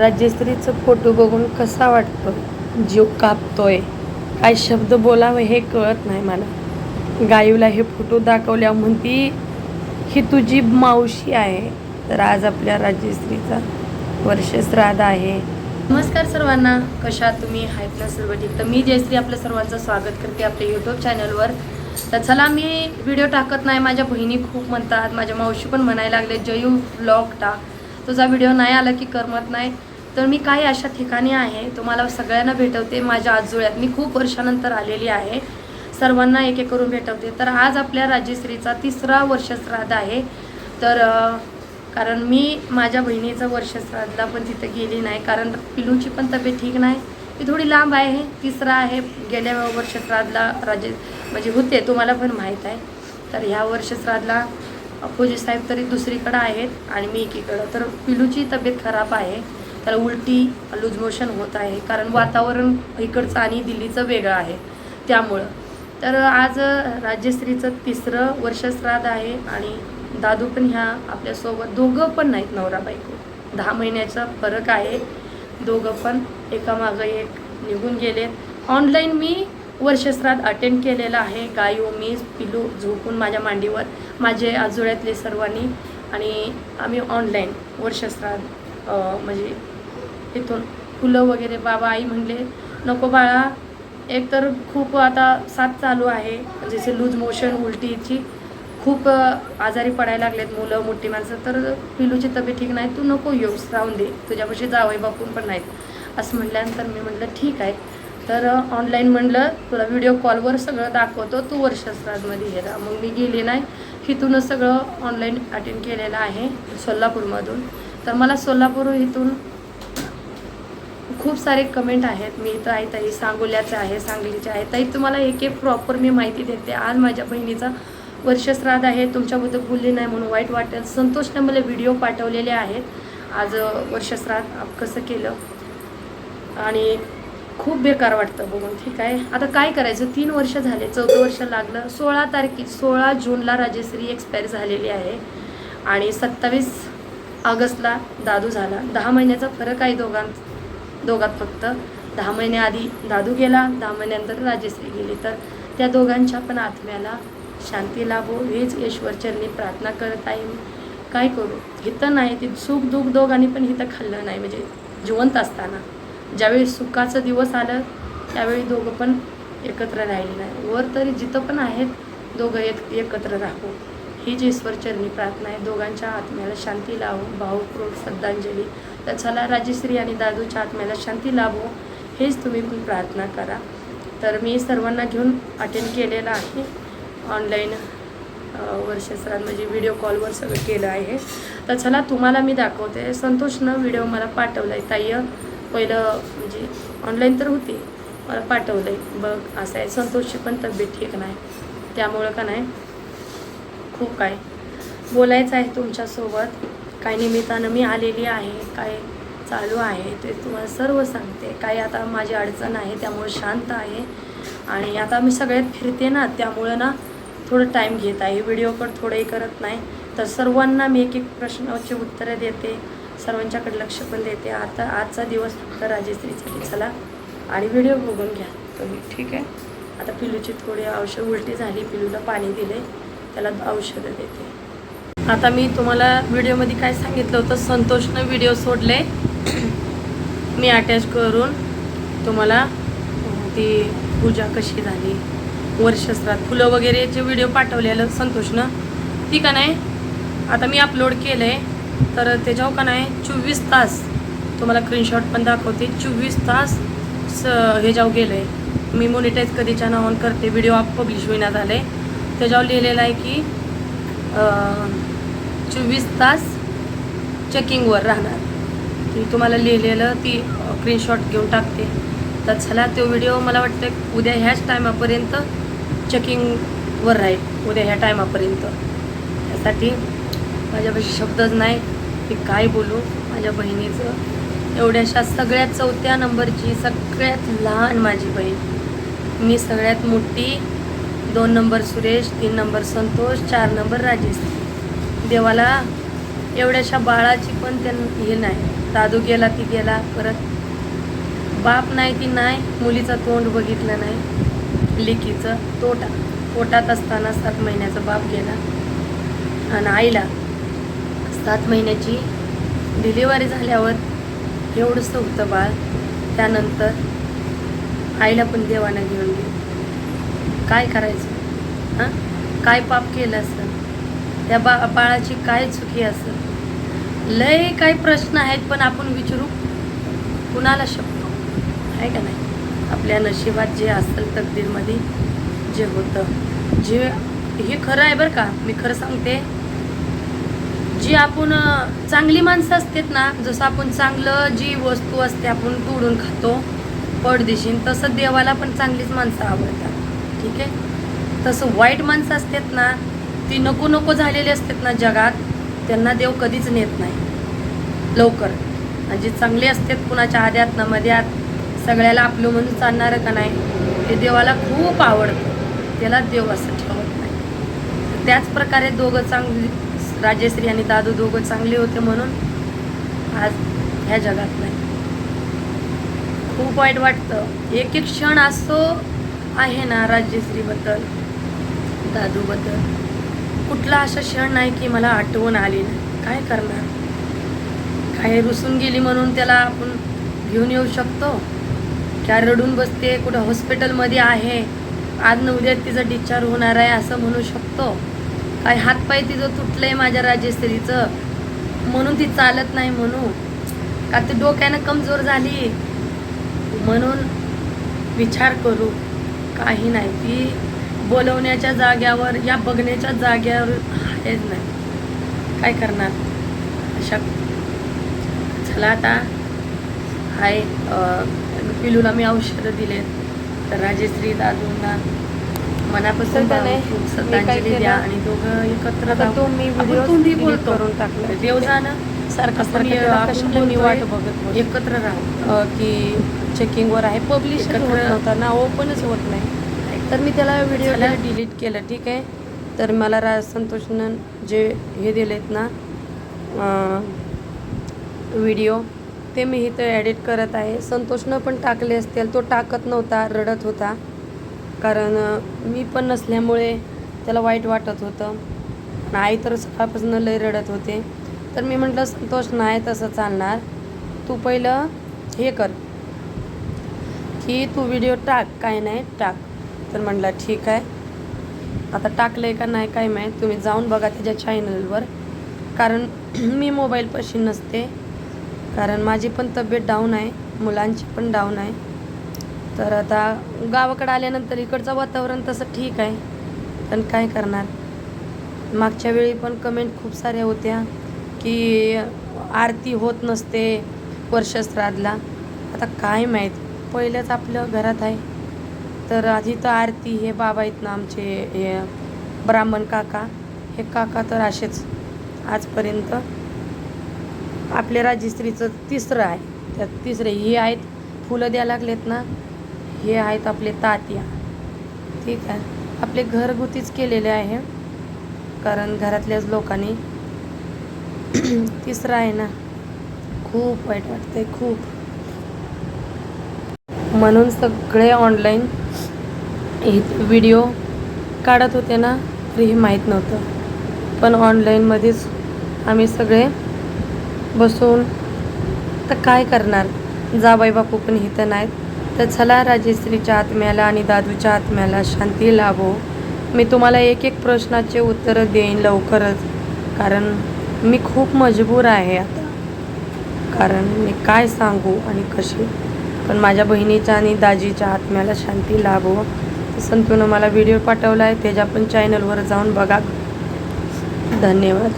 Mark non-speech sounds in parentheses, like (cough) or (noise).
राजश्रीचं photo बघून कसा वाटतो? जीव कापतोय. काय शब्द बोलावं हे कळत नाही मला. गायूला हे फोटो दाखवल्या म्हणती ही तुझी मावशी आहे. तर आज आपल्या राजश्रीचा वर्ष श्राद्ध आहे. नमस्कार सर्वांना. कशा तुम्ही? आहेत ना सर्व ठीक. तर मी जयश्री आपल्या सर्वांचं स्वागत करते आपल्या यूट्यूब चॅनलवर तर चला मी व्हिडिओ टाकत नाही. माझ्या बहिणी खूप म्हणतात माझ्या मावशी पण म्हणायला लागले जयू व्लॉग टाक. तुझा व्हिडिओ नाही आला की करमत नाही. तर मी काही अशा ठिकाणी आहे तुम्हाला सगळ्यांना भेटवते. माझ्या आजोळ्यात मी खूप वर्षानंतर आलेली आहे. सर्वांना एक एक करून भेटवते. तर आज आपल्या राजश्रीचा तिसरा वर्षश्राद्ध आहे. तर कारण मी माझ्या बहिणीचं वर्षश्राद्धला पण तिथं गेली नाही. कारण पिलूची पण तब्येत ठीक नाही. ती थोडी लांब आहे. तिसरा आहे. गेल्या वर्षश्राद्धला राजे म्हणजे होते. तुम्हाला पण माहीत आहे. तर ह्या वर्षश्राद्धला श्राद्धला साहेब तरी दुसरीकडं आहेत आणि मी एकीकडं. तर पिलूची तब्येत खराब आहे. त्याला उलटी लूज मोशन होत आहे. कारण वातावरण इकडचं आणि दिल्लीचं वेगळं आहे. त्यामुळं. तर आज राज्यश्रीचं तिसरं वर्ष श्राद्ध आहे आणि दादू पण ह्या आपल्यासोबत दोघं पण नाहीत नवरा बायको. दहा महिन्याचा फरक आहे. दोघं पण एकामागं एक निघून गेलेत ऑनलाईन मी वर्षश्राद्ध अटेंड केलेलं आहे. गायो मी पिलू झोपून माझ्या मांडीवर माझे आजोळ्यातले सर्वांनी. आणि आम्ही ऑनलाईन वर्षश्राद्ध म्हणजे इथून फुलं वगैरे बाबा आई म्हणले नको बाळा एक तर खूप आता साथ चालू आहे. जसे लूज मोशन उलटीची खूप आजारी पडायला लागलेत मुलं मोठी माणसं. तर पिलूची तब्येत ठीक नाही तू नको येऊस राहून दे. तुझ्यापाशी जावई बापून पण नाहीत. असं म्हटल्यानंतर मी म्हटलं ठीक आहे. तर ऑनलाईन म्हणलं तुला व्हिडिओ कॉलवर सगळं दाखवतो तू वर्षश्राद्धमध्ये हे राहा मग मी गेले नाही. इथूनच सगळं ऑनलाईन अटेंड केलेलं आहे सोलापूरमधून. तर मला सोलापूर इथून खूप सारे कमेंट आहेत. मी इथं आहे ताई सांगोल्याचं आहे सांगलीचे आहे. ताई तुम्हाला एक एक प्रॉपर मी माहिती देते. आज माझ्या बहिणीचा वर्षश्राद्ध आहे. तुमच्याबद्दल बोलली नाही म्हणून वाईट वाटेल. संतोषने मला व्हिडिओ पाठवलेले आहेत. आज वर्षश्राद्ध आप- कसं केलं? आणि खूप बेकार वाटतं बघून. ठीक आहे? आता काय करायचं? तीन वर्ष झाले. चौथं वर्ष लागलं. सोळा तारखे सोळा जूनला राजेश्री एक्सपायर झालेली आहे. आणि सत्तावीस ऑगस्टला दादू झाला. दहा महिन्याचा फरक आहे दोघांचा दोघात फक्त. दहा महिन्याआधी दादू गेला दहा महिन्यानंतर राजेश्री गेली. तर त्या दोघांच्या पण आत्म्याला शांती लाभो हेच ईश्वरचरणी प्रार्थना करत आहे. मी काय करू? हिथं नाही ते सुख दुःख दोघांनी पण हिथं खाल्लं नाही. म्हणजे जिवंत असताना. ज्यावेळी सुखाचं दिवस आलं त्यावेळी दोघं पण एकत्र राहिले नाही. वर तरी जिथं पण आहेत दोघं एक एकत्र राहू. हीच ईश्वरचरणी प्रार्थना आहे. दोघांच्या आत्म्याला शांती लावो भावपूर्वक श्रद्धांजली तर चला राजश्री आणि दादूच्या आत्म्याला शांती लाभो. हेच तुम्ही पण प्रार्थना करा. तर मी सर्वांना घेऊन अटेंड केलेलं आहे. ऑनलाईन वर्षश्राद्ध म्हणजे व्हिडिओ कॉलवर सगळं केलं आहे. तर चला तुम्हाला मी दाखवते. संतोषनं व्हिडिओ मला पाठवला आहे ताई पहिलं म्हणजे ऑनलाईन तर होती. मला पाठवलं आहे बघ असं आहे. संतोषची पण तब्येत ठीक नाही. त्यामुळं का नाही? खूप काय. बोलायचं आहे तुमच्यासोबत. काय निमित्तानं मी आलेली आहे काय चालू आहे ते तुम्हाला सर्व सांगते. काय आता माझी अडचण आहे त्यामुळे शांत आहे. आणि आता मी सगळ्यात फिरते ना त्यामुळं ना थोडं टाईम घेत आहे. व्हिडिओकडे थोडंही करत नाही. तर सर्वांना मी एक एक प्रश्नाची उत्तरं देते. सर्वांच्याकडे लक्ष पण देते. आता आजचा दिवस फक्त राजश्रीसाठी चला आणि व्हिडिओ बघून घ्या तुम्ही. ठीक आहे? आता पिलूची थोडी औषध उलटी झाली. पिलूला पाणी दिले त्याला औषधं देते. आता मी तुम्हाला व्हिडिओमध्ये काय सांगितलं होतं? संतोषनं व्हिडिओ सोडले. मी अटॅच करून तुम्हाला ती पूजा कशी झाली वर्षस्त्रात फुलं वगैरे जे व्हिडिओ पाठवलेलं संतोषनं ती का नाही? आता मी अपलोड केलं आहे तर त्याच्यावर का नाही? चोवीस तास तुम्हाला स्क्रीनशॉट पण दाखवते. चोवीस तास स ह्याच्यावर गेलं आहे मी मोनिटाईज कधीच्या नावान करते. व्हिडिओ आप पब्लिश होईना झाले त्याच्यावर लिहिलेलं आहे की चोवीस तास चेकिंगवर राहणार. मी तुम्हाला लिहिलेलं ती स्क्रीनशॉट घेऊन टाकते. तर चला तो व्हिडिओ मला वाटतं उद्या ह्याच टायमापर्यंत चेकिंगवर राहील. उद्या ह्या टायमापर्यंत त्यासाठी माझ्यापाशी शब्दच नाही. की काय बोलू? माझ्या बहिणीचं. एवढ्याशा सगळ्यात चौथ्या नंबरची सगळ्यात लहान माझी बहीण. मी सगळ्यात मोठी. दोन नंबर सुरेश तीन नंबर संतोष चार नंबर राजेश. देवाला एवढ्याशा बाळाची पण त्यांना हे नाही. दादू गेला ती गेला परत बाप नाही ती नाही मुलीचं तोंड बघितलं नाही लेकीचं तोटा. पोटात असताना सात महिन्याचा बाप गेला आणि आईला सात महिन्याची डिलिव्हरी झाल्यावर एवढंसं होतं बाळ. त्यानंतर आईला पण देवानं घेऊन गेलं. काय करायचं? हां? काय पाप केलं असं त्या बा बाळाची काय चुकी असेल? लय काही प्रश्न आहेत पण आपण विचारू कुणाला शकतो? आहे का नाही? आपल्या नशिबात जे असेल तकदीरमध्ये जे होतं. जे हे खरं आहे बरं का. मी खरं सांगते. जी आपण चांगली माणसं असतात ना जसं आपण चांगलं जी वस्तू असते आपण तोडून खातो पडदिशीन तसं देवाला पण चांगलीच माणसं आवडतात. ठीक आहे? तसं वाईट माणसं असतात ना ती नको नको झालेली असतात ना जगात त्यांना देव कधीच नेत नाही. लवकर. आणि जे चांगले असतात कुणाच्या आद्यात ना मध्यात सगळ्याला आपलं म्हणून चालणारं का नाही ते देवाला खूप आवडतं. त्याला देव असं ठेवत नाही. त्याच प्रकारे दोघं चांगली राजेश्री आणि दादू दोघं चांगले होते म्हणून आज ह्या जगात नाही. खूप वाईट वाटतं. एक एक क्षण असो आहे ना राजेश्रीबद्दल दादूबद्दल. कुठला असा क्षण नाही की मला आठवण आली नाही. काय करणार? काय रुसून गेली म्हणून त्याला आपण घेऊन येऊ शकतो? काय रडून बसते? कुठं हॉस्पिटलमध्ये आहे? आज न उद्या तिचं डिस्चार्ज होणार आहे असं म्हणू शकतो? काय हातपाय तिचं तुटलंय माझ्या राजेश्रीचं? म्हणून ती चालत नाही म्हणू. का ती डोक्यानं कमजोर झाली? म्हणून विचार करू. काही नाही. ती बोलवण्याच्या जाग्यावर या बघण्याच्या जाग्यावर आहेच नाही काय करणार अशा चला आता आहे अं, पिलूला मी औषधं दिलेत तर राजेश्री दादूंना मनापासून. खूप श्रद्धांजली द्या? आणि दोघं एकत्र आता राहू. तो मी आपण व्हिडिओ तोंडी delete बोलतो. करून टाकला. देव जाणं सारखं आपण मी वाट बघत? एकत्र राहू की चेकिंगवर आहे पब्लिश नव्हता ना ओपनच होत नाही तर मी त्याला व्हिडिओ. डिलीट केलं ठीक आहे? तर मला रा संतोषनं जे हे दिलेत ना व्हिडिओ ते मी इथं एडिट करत आहे. संतोषनं पण टाकले असतील. तो टाकत नव्हता रडत होता. कारण मी पण नसल्यामुळे त्याला वाईट वाटत होतं. आई तर सकाळपासून लय रडत होते. तर मी म्हटलं संतोष नाही तसं चालणार. तू पहिलं हे कर की तू व्हिडिओ टाक काय नाही टाक. तर म्हणला ठीक आहे. आता टाकलं आहे का नाही काय माहीत. तुम्ही जाऊन बघा त्याच्या चॅनलवर कारण (clears throat) मी मोबाईलपाशी नसते. कारण माझी पण तब्येत डाऊन आहे. मुलांची पण डाऊन आहे. तर आता गावाकडे आल्यानंतर इकडचं वातावरण तसं ठीक आहे. पण काय करणार? मागच्या वेळी पण कमेंट खूप साऱ्या होत्या की आरती होत नसते वर्षश्राद्धला आता काय माहीत? पहिलंच आपलं घरात आहे. तर आधी तर आरती हे बाबा आहेत ना आमचे हे ब्राह्मण काका हे काका तर असेच आजपर्यंत. आपल्या राजश्रीचं तिसरं आहे. त्यात तिसरे हे आहेत फुलं द्यायला लागलेत ना हे आहेत आपले तात्या. ठीक आहे. आपले घरगुतीच केलेले आहे कारण घरातल्याच लोकांनी. (clears throat) तिसरं आहे ना खूप वाईट वाटतंय खूप. म्हणून सगळे ऑनलाईन व्हिडिओ काढत होते ना तर हे माहीत नव्हतं. पण ऑनलाईनमध्येच आम्ही सगळे बसून तर काय करणार? जाबाई बापू पण इथं नाहीत. तर चला राजेश्रीच्या आत्म्याला आणि दादूच्या आत्म्याला शांती लाभो. मी तुम्हाला एक एक प्रश्नाचे उत्तरं देईन लवकरच कारण मी खूप मजबूर आहे आता. कारण मी काय सांगू आणि कशी पण माझ्या बहिणीच्या आणि दाजीच्या आत्म्याला शांती लाभो. संतूनं मला व्हिडिओ पाठवला आहे त्याच्या पण चॅनलवर जाऊन बघा. धन्यवाद.